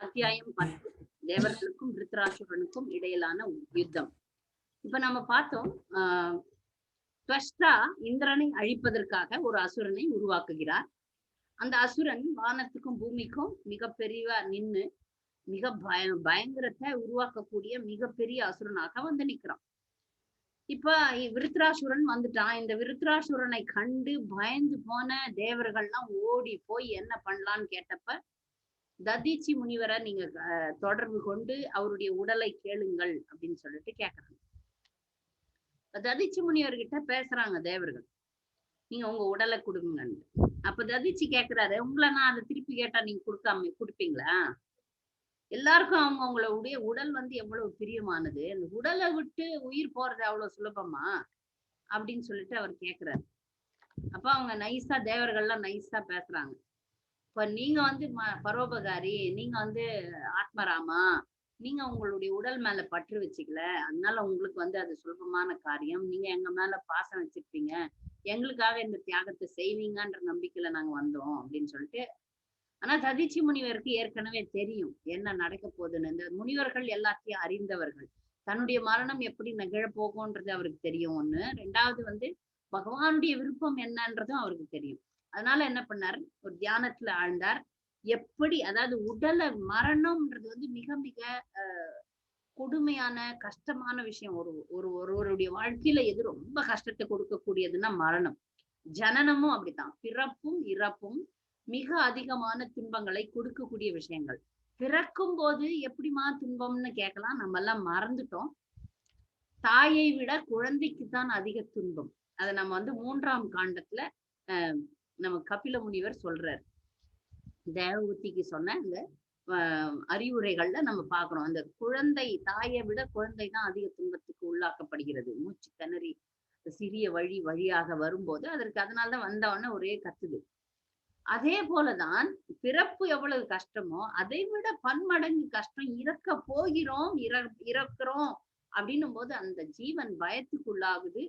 அத்தியாயம் பத்து. தேவர்களுக்கும் விருத்தராசுரனுக்கும் இடையிலான யுத்தம். இப்ப நம்ம பார்த்தோம் ஆஹ் துவஷ்டா இந்திரனை அழிப்பதற்காக ஒரு அசுரனை உருவாக்குகிறார். அந்த அசுரன் வானத்துக்கும் பூமிக்கும் மிகப்பெரிய நின்னு மிக பய பயங்கரத்தை உருவாக்கக்கூடிய மிகப்பெரிய அசுரனாக வந்து நிக்கிறான் இப்ப விருத்ராசுரன் வந்துட்டான். இந்த விருத்ராசுரனை கண்டு பயந்து போன தேவர்கள்லாம் ஓடி போய் என்ன பண்ணலான்னு கேட்டப்ப ததீச்சி முனிவரை நீங்க தொடர்பு கொண்டு அவருடைய உடலை கேளுங்கள் அப்படின்னு சொல்லிட்டு கேக்குறாங்க. ததிச்சி முனிவர்கிட்ட பேசுறாங்க தேவர்கள். நீங்க உங்க உடலை கொடுங்கன்னு அப்ப ததிச்சு கேக்குறாரு உங்களை நான் அதை திருப்பி கேட்டா நீங்க கொடுக்காம கொடுப்பீங்களா? எல்லாருக்கும் அவங்க அவங்களுடைய உடல் வந்து எவ்வளவு பிரியமானது? அந்த உடலை விட்டு உயிர் போறது அவ்வளவு சுலபமா? அப்படின்னு சொல்லிட்டு அவர் கேக்குறாரு. அப்ப அவங்க நைஸா தேவர்கள்லாம் நைஸா பேசுறாங்க. இப்ப நீங்க வந்து ம- பரோபகாரி நீங்க வந்து ஆத்மராமா நீங்க உங்களுடைய உடல் மேல பற்று வச்சுக்கல அதனால உங்களுக்கு வந்து அது சுலபமான காரியம். நீங்க எங்க மேல பாசம் வச்சிருப்பீங்க எங்களுக்காக இந்த தியாகத்தை செய்வீங்கன்ற நம்பிக்கையில நாங்க வந்தோம் அப்படின்னு சொல்லிட்டு ஆனா ததிச்சி முனிவருக்கு ஏற்கனவே தெரியும் என்ன நடக்க போகுதுன்னு. இந்த முனிவர்கள் எல்லாத்தையும் அறிந்தவர்கள். தன்னுடைய மரணம் எப்படி நிகழப் போகும்ன்றது அவருக்கு தெரியும். ஒண்ணு. ரெண்டாவது வந்து பகவானுடைய விருப்பம் என்னன்றதும் அவருக்கு தெரியும். அதனால என்ன பண்ணார்? ஒரு தியானத்துல ஆழ்ந்தார். எப்படி அதாவது உடலை மரணம்ன்றது வந்து மிக மிக அஹ், கொடுமையான கஷ்டமான விஷயம். ஒரு ஒரு ஒருவருடைய வாழ்க்கையில எது ரொம்ப கஷ்டத்தை கொடுக்கக்கூடியதுன்னா மரணம். ஜனனமும் அப்படித்தான். பிறப்பும் இறப்பும் மிக அதிகமான துன்பங்களை கொடுக்கக்கூடிய விஷயங்கள். பிறக்கும் போது எப்படிமா துன்பம்னு கேட்கலாம். நம்ம எல்லாம் மறந்துட்டோம். தாயை விட குழந்தைக்குத்தான் அதிக துன்பம். அதை நம்ம வந்து மூன்றாம் காண்டத்துல அஹ், நம்ம கபில முனிவர் சொல்றார். தேவபூத்திக்கு சொன்ன இந்த அறிவுரைகள்ல நம்ம பார்க்கணும். அந்த குழந்தை தாயை விட குழந்தை தான் அதிக துன்பத்துக்கு உள்ளாக்கப்படுகிறது. மூச்சு திணறி சிறிய வழி வழியாக வரும்போது அதற்கு அதனாலதான் வந்தவொடனே ஒரே கத்துது. அதே போலதான் பிறப்பு எவ்வளவு கஷ்டமோ அதை விட பன்மடங்கு கஷ்டம் இறக்க போகிறோம் இறக்கிறோம் அப்படின்னும் போது அந்த ஜீவன் பயத்துக்குள்ளாகுது.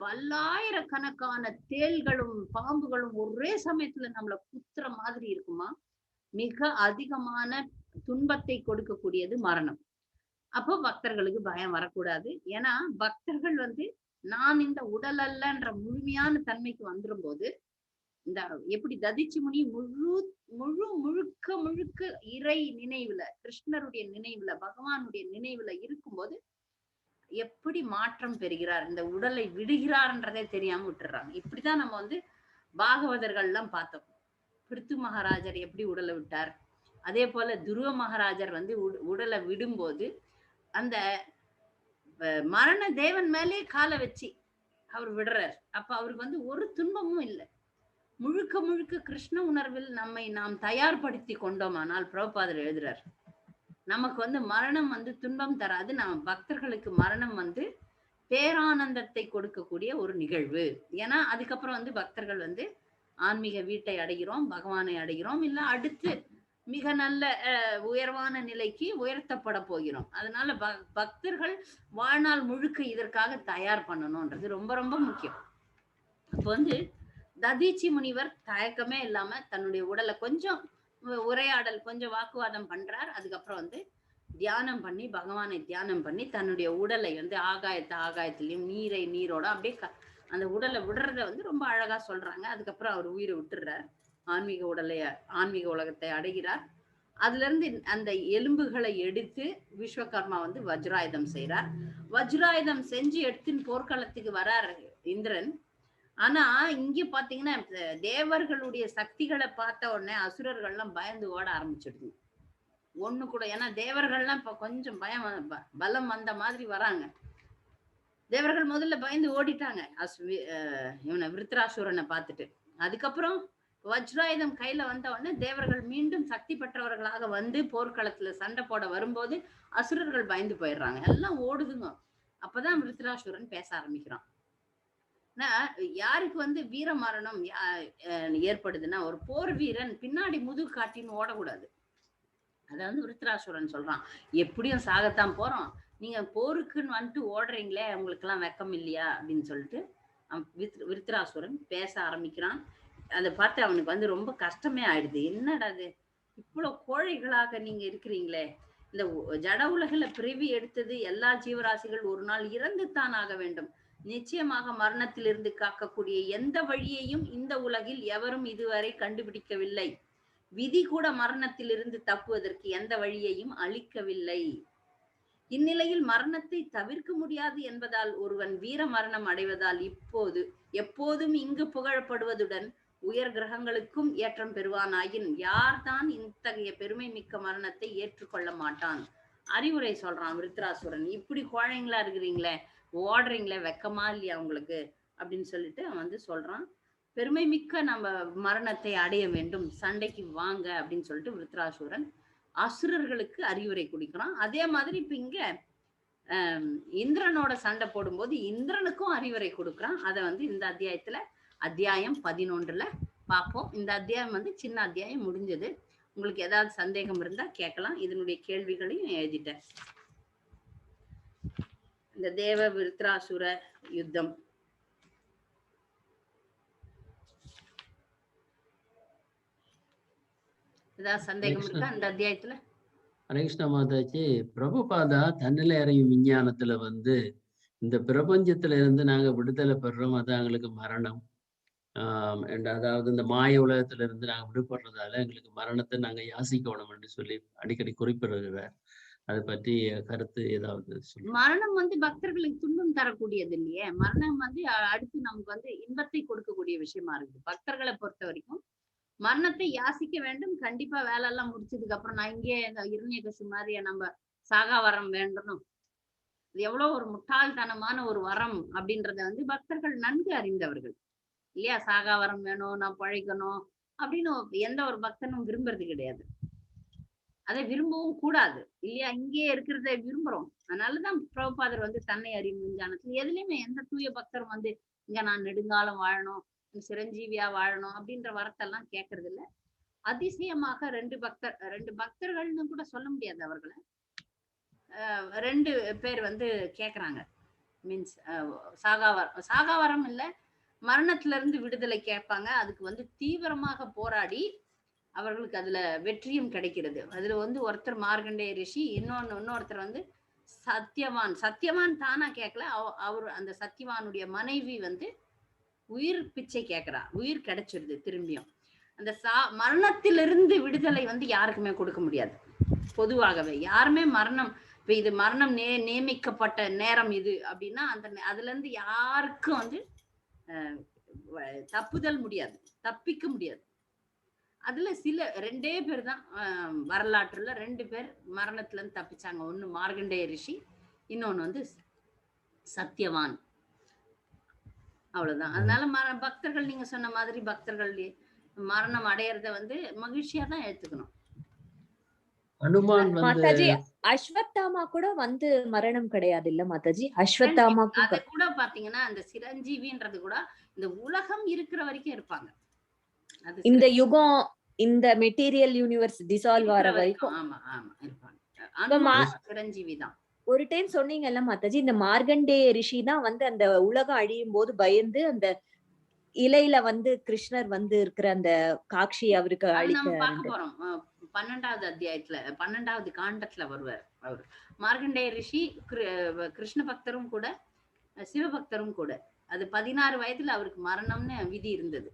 பல்லாயிரக்கணக்கான தேள்களும் பாம்புகளும் ஒரே சமயத்துல நம்மள குத்துற மாதிரி இருக்குமா? மிக அதிகமான துன்பத்தை கொடுக்கக்கூடியது மரணம். அப்போ பக்தர்களுக்கு பயம் வரக்கூடாது. ஏன்னா பக்தர்கள் வந்து நான் இந்த உடல் அல்லன்ற முழுமையான தன்மைக்கு வந்துடும் போது இந்த எப்படி ததிச்சு முனி முழு முழு முழுக்க முழுக்க இறை நினைவுல கிருஷ்ணருடைய நினைவுல பகவானுடைய நினைவுல இருக்கும்போது எப்படி மாற்றம் பெறுகிறார் இந்த உடலை விடுகிறார்ன்றதே தெரியாம விட்டுறாங்க. இப்படிதான் நம்ம வந்து பாகவதர்கள் எல்லாம் பார்த்தோம். பிருத்து மகாராஜர் எப்படி உடலை விட்டார்? அதே போல துருவ மகாராஜர் வந்து உட- உடலை விடும்போது அந்த மரண தேவன் மேலே காலை வச்சு அவர் விடுறார். அப்ப அவருக்கு வந்து ஒரு துன்பமும் இல்லை. முழுக்க முழுக்க கிருஷ்ண உணர்வில் நம்மை நாம் தயார்படுத்தி கொண்டோமானால் பிரபாதர் எழுதுறார் நமக்கு வந்து மரணம் வந்து துன்பம் தராது. நம்ம பக்தர்களுக்கு மரணம் வந்து பேரானந்தத்தை கொடுக்கக்கூடிய ஒரு நிகழ்வு. ஏன்னா அதுக்கப்புறம் வந்து பக்தர்கள் வந்து ஆன்மீக வீட்டை அடைகிறோம் பகவானை அடைகிறோம் இல்ல அடுத்து மிக நல்ல உயர்வான நிலைக்கு உயர்த்தப்பட போகிறோம். அதனால ப- பக்தர்கள் வாழ்நாள் முழுக்க இதற்காக தயார் பண்ணணும்ன்றது ரொம்ப ரொம்ப முக்கியம். அப்போ வந்து ததீச்சி முனிவர் தயக்கமே இல்லாம தன்னுடைய உடலை கொஞ்சம் உரையாடல் கொஞ்சம் வாக்குவாதம் பண்றார். அதுக்கப்புறம் வந்து தியானம் பண்ணி பகவானை தியானம் பண்ணி தன்னுடைய உடலை வந்து ஆகாயத்தை ஆகாயத்திலையும் நீரை நீரோட அப்படியே க- அந்த உடலை விடுறத வந்து ரொம்ப அழகா சொல்றாங்க. அதுக்கப்புறம் அவர் உயிரை விட்டுறார் ஆன்மீக உடலை ஆன்மீக உலகத்தை அடைகிறார். அதுல இருந்து அந்த எலும்புகளை எடுத்து விஸ்வகர்மா வந்து வஜ்ராயுதம் செய்யறார் வஜ்ராயுதம் செஞ்சு எடுத்துன்னு போர்க்களத்துக்கு வரார் இந்திரன். ஆனா இங்க பாத்தீங்கன்னா தேவர்களுடைய சக்திகளை பார்த்த உடனே அசுரர்கள்லாம் பயந்து ஓட ஆரம்பிச்சிடுது. ஒண்ணு கூட ஏன்னா தேவர்கள்லாம் இப்ப கொஞ்சம் பயம் ப- பலம் வந்த மாதிரி வராங்க. தேவர்கள் முதல்ல பயந்து ஓடிட்டாங்க. அசு இவனை விருத்ராசுரனை பார்த்துட்டு. அதுக்கப்புறம் வஜ்ராயுதம் கையில வந்த உடனே தேவர்கள் மீண்டும் சக்தி பெற்றவர்களாக வந்து போர்க்களத்துல சண்டை போட வரும்போது அசுரர்கள் பயந்து போயிடுறாங்க. எல்லாம் ஓடுதுங்க. அப்பதான் விருத்ராசுரன் பேச ஆரம்பிக்கிறான். யாருக்கு வந்து வீர மரணம் யா- ஏற்படுதுன்னா ஒரு போர் வீரன் பின்னாடி முதுகு காட்டின்னு ஓடக்கூடாது. அதை வந்து விருத்ராசுரன் சொல்றான். எப்படியும் சாகத்தான் போறோம். நீங்க போருக்குன்னு வந்துட்டு ஓடுறீங்களே உங்களுக்கு எல்லாம் வெக்கம் இல்லையா? அப்படின்னு சொல்லிட்டு வித்- விருத்ராசுரன் பேச ஆரம்பிக்கிறான். அதை பார்த்து அவனுக்கு வந்து ரொம்ப கஷ்டமே ஆயிடுது. என்னடா அது இவ்வளவு கோழைகளாக நீங்க இருக்கிறீங்களே. இந்த ஜட உலகில பிறவி எடுத்தது எல்லா ஜீவராசிகள் ஒரு நாள் இறந்துத்தான் ஆக வேண்டும். நிச்சயமாக மரணத்திலிருந்து காக்கக்கூடிய எந்த வழியையும் இந்த உலகில் எவரும் இதுவரை கண்டுபிடிக்கவில்லை. விதி கூட மரணத்திலிருந்து தப்புவதற்கு எந்த வழியையும் அளிக்கவில்லை. இந்நிலையில் மரணத்தை தவிர்க்க முடியாது என்பதால் ஒருவன் வீர மரணம் அடைவதால் இப்போது எப்போதும் இங்கு புகழப்படுவதுடன் உயர் கிரகங்களுக்கும் ஏற்றம் பெறுவானாயின் யார்தான் இத்தகைய பெருமை மிக்க மரணத்தை ஏற்றுக்கொள்ள மாட்டான்? அறிவுரை சொல்றான் விருத்ராசுரன். இப்படி குழந்தைங்களா இருக்கிறீங்களே ஓடுறீங்களே வெக்கமா இல்லையா உங்களுக்கு? அப்படின்னு சொல்லிட்டு அவன் வந்து சொல்றான். பெருமை மிக்க நம்ம மரணத்தை அடைய வேண்டும். சண்டைக்கு வாங்க அப்படின்னு சொல்லிட்டு விருத்ராசுரன் அசுரர்களுக்கு அறிவுரை கொடுக்கிறான். அதே மாதிரி இப்ப இங்க இந்திரனோட சண்டை போடும்போது இந்திரனுக்கும் அறிவுரை கொடுக்குறான். அதை வந்து இந்த அத்தியாயத்துல அத்தியாயம் பதினொன்றுல பார்ப்போம். இந்த அத்தியாயம் வந்து சின்ன அத்தியாயம் முடிஞ்சது. உங்களுக்கு ஏதாவது சந்தேகம் இருந்தா கேட்கலாம். இதனுடைய கேள்விகளையும் எழுதிட்டேன். இந்த தேவ விருத்ராசுர யுத்தம். ஏதாவது சந்தேகம் இருக்கா இந்த அத்தியாயத்துல? ஹரேகிருஷ்ண மாதாஜி பிரபுபாதா தன்னிலை அறியும் விஞ்ஞானத்துல வந்து இந்த பிரபஞ்சத்துல இருந்து நாங்க விடுதலை பெறுறோம் அது எங்களுக்கு மரணம். ஆஹ் அதாவது இந்த மாய உலகத்துல இருந்து நாங்க விடுபடுறதால எங்களுக்கு மரணத்தை நாங்க யாசிக்கணும் என்று சொல்லி அடிக்கடி குறிப்பிடுகிறார். அது பற்றி கருத்து ஏதாவது மரணம் வந்து பக்தர்களுக்கு துன்பம் தரக்கூடியது இல்லையே மரணம் வந்து அடுத்து நமக்கு வந்து இன்பத்தை கொடுக்கக்கூடிய விஷயமா இருக்குது. பக்தர்களை பொறுத்த வரைக்கும் மரணத்தை யாசிக்க வேண்டும். கண்டிப்பா வேலை எல்லாம் முடிச்சதுக்கு அப்புறம் நான் இங்கே இந்த இரண்யகசு மாதிரியா நம்ம சாகா வரம் வேண்டணும். இது எவ்வளவு ஒரு முட்டாள்தனமான ஒரு வரம் அப்படின்றத வந்து பக்தர்கள் நன்கு அறிந்தவர்கள். இல்லையா? சாகா வரம் வேணும் நான் பழைக்கணும் அப்படின்னு எந்த ஒரு பக்தனும் விரும்புறது கிடையாது. அதை விரும்பவும் கூடாது. இல்லையா? இங்கேயே இருக்கிறத விரும்புறோம். அதனாலதான் பிரபுபாதர் வந்து தன்னை அறியும் ஞானத்துல எதுலயுமே எந்த தூய பக்தரும் வந்து இங்க நான் நெடுங்காலம் வாழணும் சிரஞ்சீவியா வாழணும் அப்படின்ற வரத்தெல்லாம் கேட்கறது இல்ல அதிசயமாக ரெண்டு பக்தர் ரெண்டு பக்தர்கள்னு கூட சொல்ல முடியாது அவர்களை. ரெண்டு பேர் வந்து கேக்குறாங்க மீன்ஸ் சாகாவரம் சாகாவரம் இல்ல மரணத்துல இருந்து விடுதலை கேட்பாங்க. அதுக்கு வந்து தீவிரமாக போராடி அவர்களுக்கு அதுல வெற்றியும் கிடைக்கிறது. அதுல வந்து ஒருத்தர் மார்கண்டேய ரிஷி இன்னொன்னு இன்னொருத்தர் வந்து சத்தியவான் சத்தியவான் தானா கேட்கல அவர் அந்த சத்தியவானுடைய மனைவி வந்து உயிர் பிச்சை கேட்கிறா உயிர் கிடைச்சிருது திரும்பியும். அந்த சா மரணத்திலிருந்து விடுதலை வந்து யாருக்குமே கொடுக்க முடியாது. பொதுவாகவே. யாருமே மரணம் இப்ப இது மரணம் நே நியமிக்கப்பட்ட நேரம் இது அப்படின்னா அந்த நே- அதுல இருந்து யாருக்கும் வந்து தப்புதல் முடியாது. தப்பிக்க முடியாது. அதுல சில ரெண்டே பேர் தான் வரலாற்றுல ரெண்டு பேர் மரணத்துல இருந்து தப்பிச்சாங்க. ஒண்ணு மார்கண்டேய ரிஷி இன்னொன்னு வந்து சத்தியவான் அவ்வளவுதான். அதனால மர பக்தர்கள் நீங்க சொன்ன மாதிரி பக்தர்கள் மரணம் அடையறத வந்து மகிழ்ச்சியா தான் எடுத்துக்கணும் மாதாஜி அஸ்வத்தாமா கூட வந்து மரணம் கிடையாது இல்ல மாதாஜி அஸ்வத்தாமாக்கும் அத கூட பாத்தீங்கன்னா அந்த சிரஞ்சீவின்றது கூட இந்த உலகம் இருக்கிற வரைக்கும் இருப்பாங்க. இந்த யுகம் இந்த மெட்டீரியல் யூனிவர்ஸ் டிசால்வ் ஆற வரைக்கும் ஆமா ஆமா இருப்பாங்க. ஒரு டைம் சொன்னீங்கல்ல மாதாஜி இந்த மார்கண்டேய ரிஷி தான் வந்து அந்த உலகம் அழியும் போது பயந்து அந்த இலையில வந்து கிருஷ்ணர் வந்து இருக்கிற அந்த காட்சி அவருக்கு அழிக்க பன்னெண்டாவது அத்தியாயத்துல பன்னெண்டாவது காண்டத்துல வருவார் அவர். மார்கண்டேய ரிஷி கிரு- கிருஷ்ண பக்தரும் கூட சிவபக்தரும் கூட. அது பதினாறு வயதுல அவருக்கு மரணம்னு விதி இருந்தது.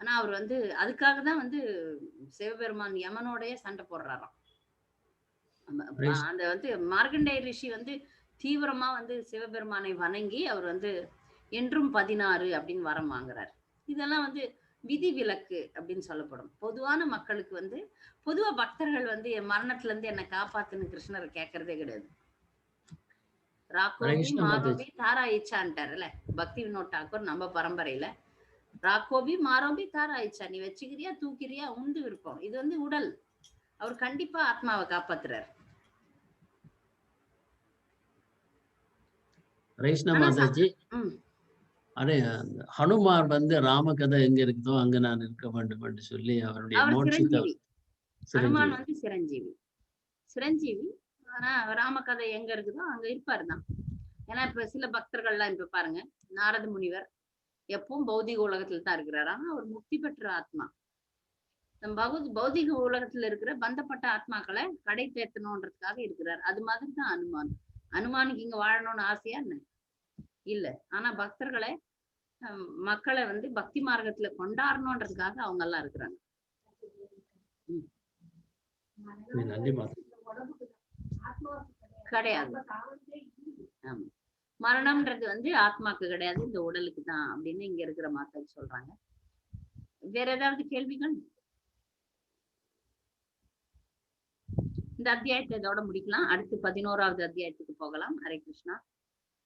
ஆனா அவர் வந்து அதுக்காக தான் வந்து சிவபெருமான் யமனோடய சண்டை போடுறாராம். அந்த வந்து மார்கண்டேய ரிஷி வந்து தீவிரமா வந்து சிவபெருமானை வணங்கி அவர் வந்து என்றும் பதினாறு அப்படின்னு வரம் வாங்குறார். இதெல்லாம் வந்து விதி விலக்கு அப்படின்னு சொல்லப்படும். பொதுவான மக்களுக்கு வந்து பொதுவா பக்தர்கள் வந்து என் மரணத்துல இருந்து என்னை காப்பாத்துன்னு கிருஷ்ணரை கேட்கறதே கிடையாது. கிருஷ்ண மாரோபி தாரா இச்சான்ட்டாருல்ல. பக்தி வினோத் டாக்கூர் நம்ம பரம்பரையில. ராக்கோபி மாரோபி தாரா இச்சா நீ வச்சுக்கிறியா தூக்கிறியா உண்டு விருப்பம். இது வந்து உடல். அவர் கண்டிப்பா ஆத்மாவை காப்பாத்துறாரு. சா- மாதாஜி அந்த ஹனுமார் வந்து ராமகதை எங்க இருக்குதோ அங்க நான் இருக்க வேண்டும் என்று சொல்லி அவருடைய மோட்சத்தை ஹனுமான் வந்து சிரஞ்சீவி. சிரஞ்சீவி ஆனா ராமகதை எங்க இருக்குதோ அங்க இருப்பாரு தான். ஏன்னா இப்ப சில பக்தர்கள்லாம் இப்ப பாருங்க நாரத முனிவர் எப்பவும் பௌதிக உலகத்துல தான் இருக்கிறார். ஆனா அவர் முக்தி பெற்ற ஆத்மா. நம்ம பௌ- பௌதிக உலகத்துல இருக்கிற பந்தப்பட்ட ஆத்மாக்களை கடை தேத்தணுன்றதுக்காக இருக்கிறார். அது மாதிரி தான் அனுமான். அனுமானுக்கு இங்க வாழணும்னு ஆசையா என்ன? இல்ல. ஆனா பக்தர்களை ஹம், மக்களை வந்து பக்தி மார்க்கத்துல கொண்டாடணுன்றதுக்காக அவங்க எல்லாம் இருக்கிறாங்க. கிடையாது. ஆமா. மரணம்ன்றது வந்து ஆத்மாக்கு கிடையாது இந்த உடலுக்கு தான் அப்படின்னு இங்க இருக்கிற மாத்தாஜி சொல்றாங்க. வேற ஏதாவது கேள்விகள்? இந்த அத்தியாயத்தை இதோட முடிக்கலாம். அடுத்து பதினோராவது அத்தியாயத்துக்கு போகலாம். ஹரே கிருஷ்ணா.